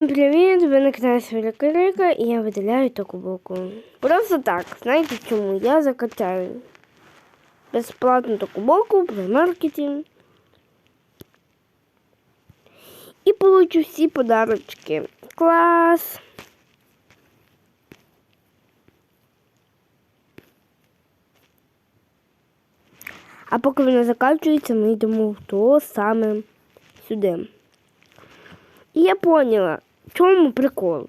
Привіт, ви на каналі Велика Рика і я видаляю таку боку. Просто так, знаєте чому? Я закачаю безплатну таку боку при маркеті. І получу всі подарочки. Клас! А поки вона закачується, ми йдемо в то саме сюди. І я поняла, чому прикол.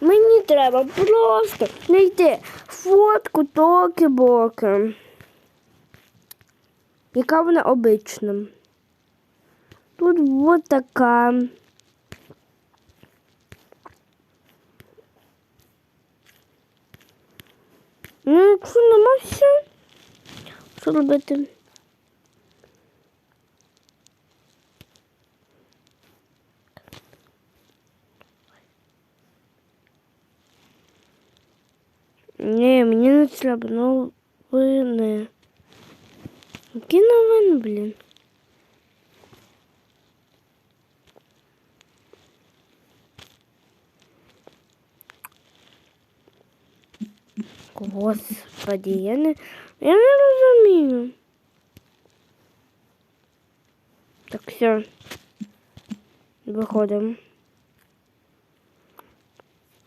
Мені треба просто знайти фотку токи-боки. Яка вона обична. Тут вот така. Ну, якщо нема все, що робити? Ні, мені не треба новини. Які новини, блін? Господи, я не, я не розумію. Так, все. Виходимо.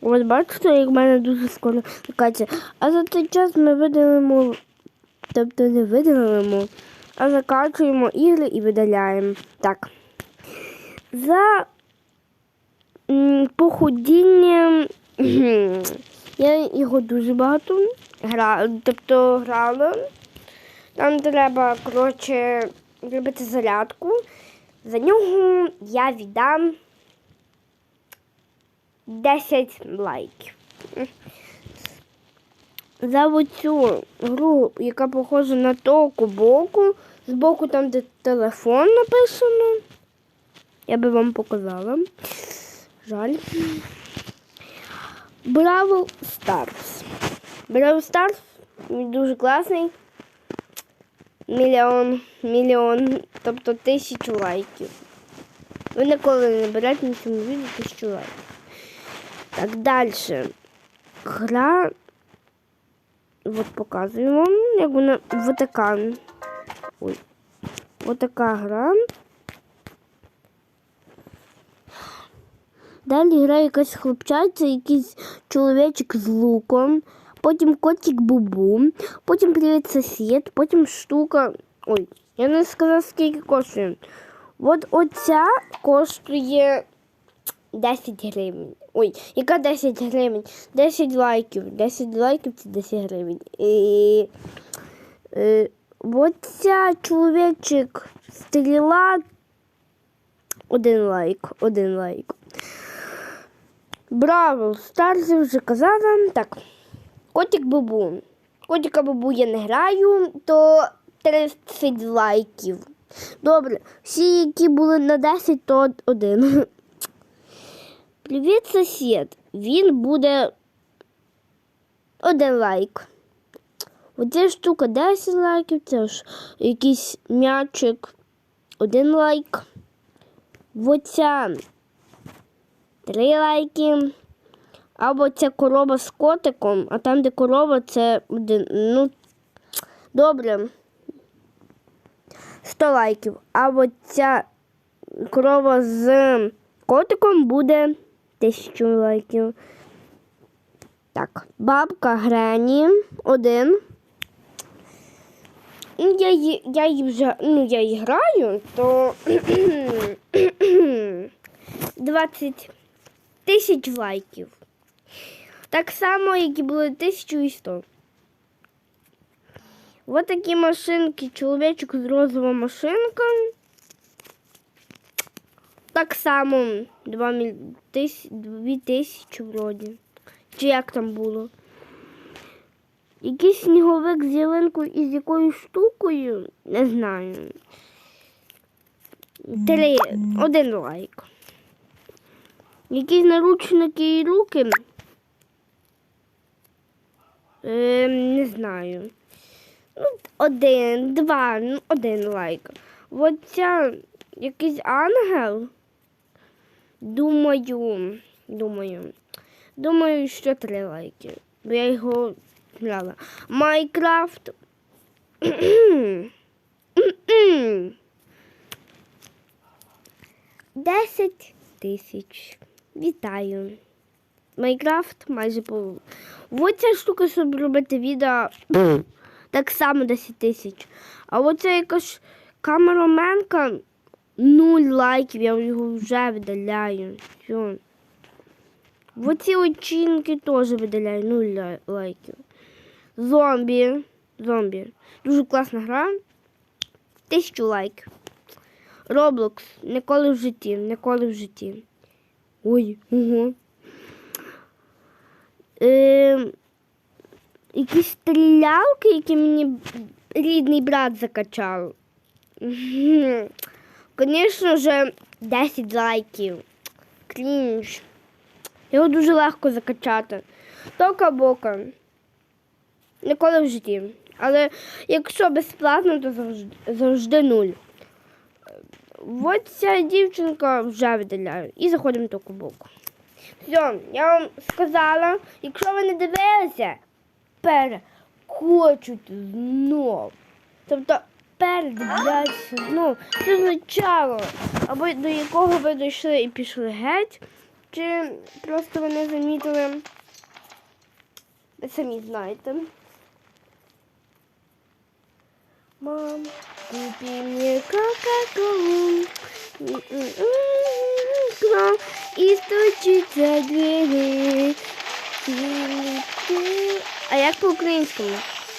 От бачите, як в мене дуже скоро катя. А за цей час ми видалимо, тобто не видалимо, а закачуємо ігри і видаляємо. Так. За м, похудінням я його дуже багато гра, тобто грала. Там треба, коротше, робити зарядку. За нього я віддам 10 лайків. За оцю гру, яка похожа на току боку, збоку там, де телефон написано. Я би вам показала. Жаль. Бравл Старс. Бравл Старс дуже класний. Мільйон, мільйон, тобто тисячу лайків. Ви ніколи не берете на цьому відео тисячу лайків. Так, дальше. Гра. Вот показую вам, як вона вот така. Ой. Вот така гра. Далі грає якась хлопчаця, якийсь чоловічок з луком, потім котик бубу, потім привіт сусід, потім штука. Ой, я не сказав, скільки коштує. От оця коштує 10 гривень. Ой, яка 10 гривень? 10 лайків. 10 лайків це 10 гривень. І, е, от ця чоловічик стріла. Один лайк, один лайк. Браво! Старзі вже казала. Так. Котик Бабу. Котика Бабу я не граю, то 30 лайків. Добре, всі, які були на 10, то один. Привіт, сусід. Він буде один лайк. Оця штука 10 лайків, це ж якийсь м'ячик, один лайк. Оця три лайки. Або ця корова з котиком, а там, де корова, це один. Ну, добре. 100 лайків. Або ця корова з котиком буде тисячу лайків. Так, бабка Грені один. Ну, Я я її вже ну, я її граю, то 20 тисяч лайків. Так само, як і були 1100. Ось такі машинки, чоловічок з розова машинка. Так само 2 міль... тис... 2 тисячі вроді. Чи як там було? Якийсь сніговик з ялинкою і з якоюсь штукою, не знаю. Три, один лайк. Якісь наручники і руки. Ем, не знаю. Ну, один, два, ну, один лайк. Оця якийсь ангел. Думаю, Думаю. Думаю, що три лайки. Бо я його грала. Майкрафт. Десять тисяч. Вітаю. Майкрафт майже по. Ось ця штука, щоб робити відео. Так само 10 тисяч. А оця якась камераменка нуль лайків, я його вже видаляю. Все. Оці очінки теж видаляю, нуль лайків. Зомбі. Зомбі. Дуже класна гра. Тисячу лайків. Роблокс. Ніколи в житті. Ніколи в житті. Ой, ого. Е, якісь стрілялки, які мені рідний брат закачав. Звісно ж, 10 лайків. Крінж. Його дуже легко закачати. Тока-бока. Ніколи в житті. Але якщо безплатно, то завжди, завжди нуль. Ось ця дівчинка вже видаляю. І заходимо в току-боку. Все, я вам сказала, якщо ви не дивилися, перекочуйте знов. Тобто передивляйтеся знов. Це означало, або до якого ви дійшли і пішли геть, чи просто ви не замітили. Ви самі знаєте. Мам, купи мне кока-колу. И стучится двери. А як по-українському?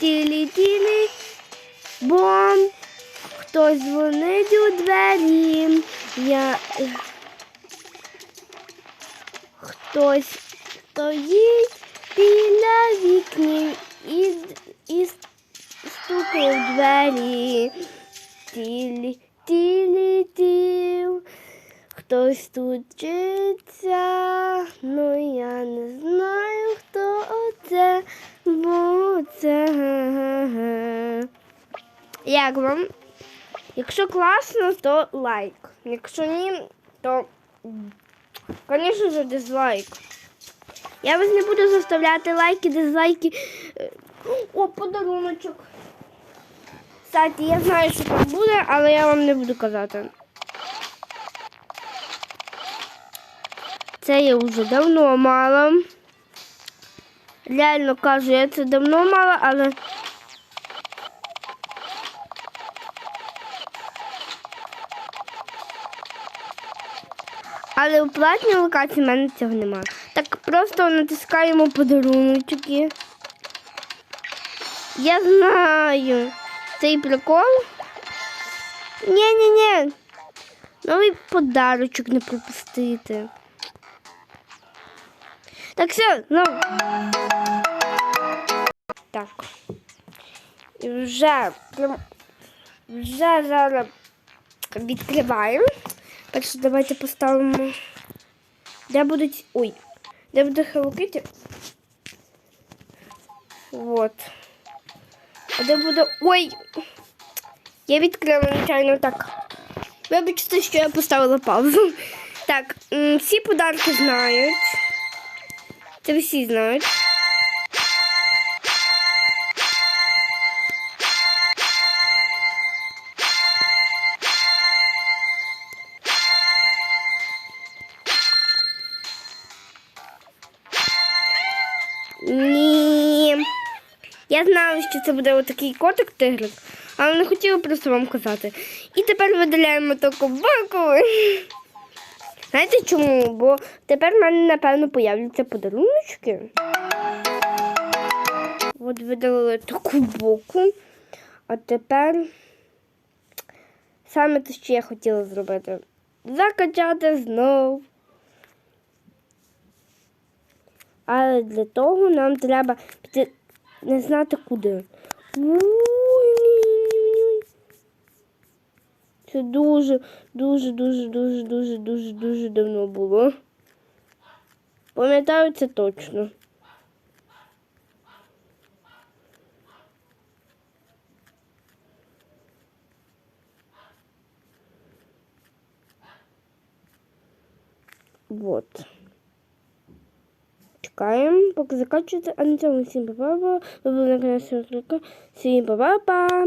Тілі-тілі, бом. Хтось дзвонить у двері. Я... Хтось стоїть біля вікні і, і стукає в двері. Тілі, тілі, тіл. Хтось стучиться, ну я не знаю, хто це, бо це. Як вам? Якщо класно, то лайк. Якщо ні, то, звісно ж, дизлайк. Я вас не буду заставляти лайки, дизлайки. О, подаруночок. Кстати, я знаю, що там буде, але я вам не буду казати. Це я вже давно мала. Реально кажу, я це давно мала, але. Але у платній локації в мене цього немає. Так просто натискаємо подаруночки. Я знаю. Цей прикол. Ні-ні-ні. Новий подарочок не пропустити. Так все, ну. Так. І вже, вже зараз відкриваємо. Перше давайте поставимо. Де будуть. Ой, де буде Hello Kitty? Вот. А де буде. Ой! Я відкрила нечайно так. Вибачте, що я поставила паузу. Так, всі подарки знають. Це всі знають. Я знала, що це буде отакий котик тигрик, але не хотіла просто вам казати. І тепер видаляємо таку боку. Знаєте чому? Бо тепер в мене, напевно, появляться подаруночки. От видалили таку боку. А тепер саме те, що я хотіла зробити. Закачати знов. Але для того нам треба піти не знати куди. Це дуже, дуже, дуже, дуже, дуже, дуже, дуже давно було. Пам'ятаю це точно. Вот. Чекаємо, поки закінчується. А на цьому всім па-па. Ви були на каналі Сорокрика. Всім па-па-па.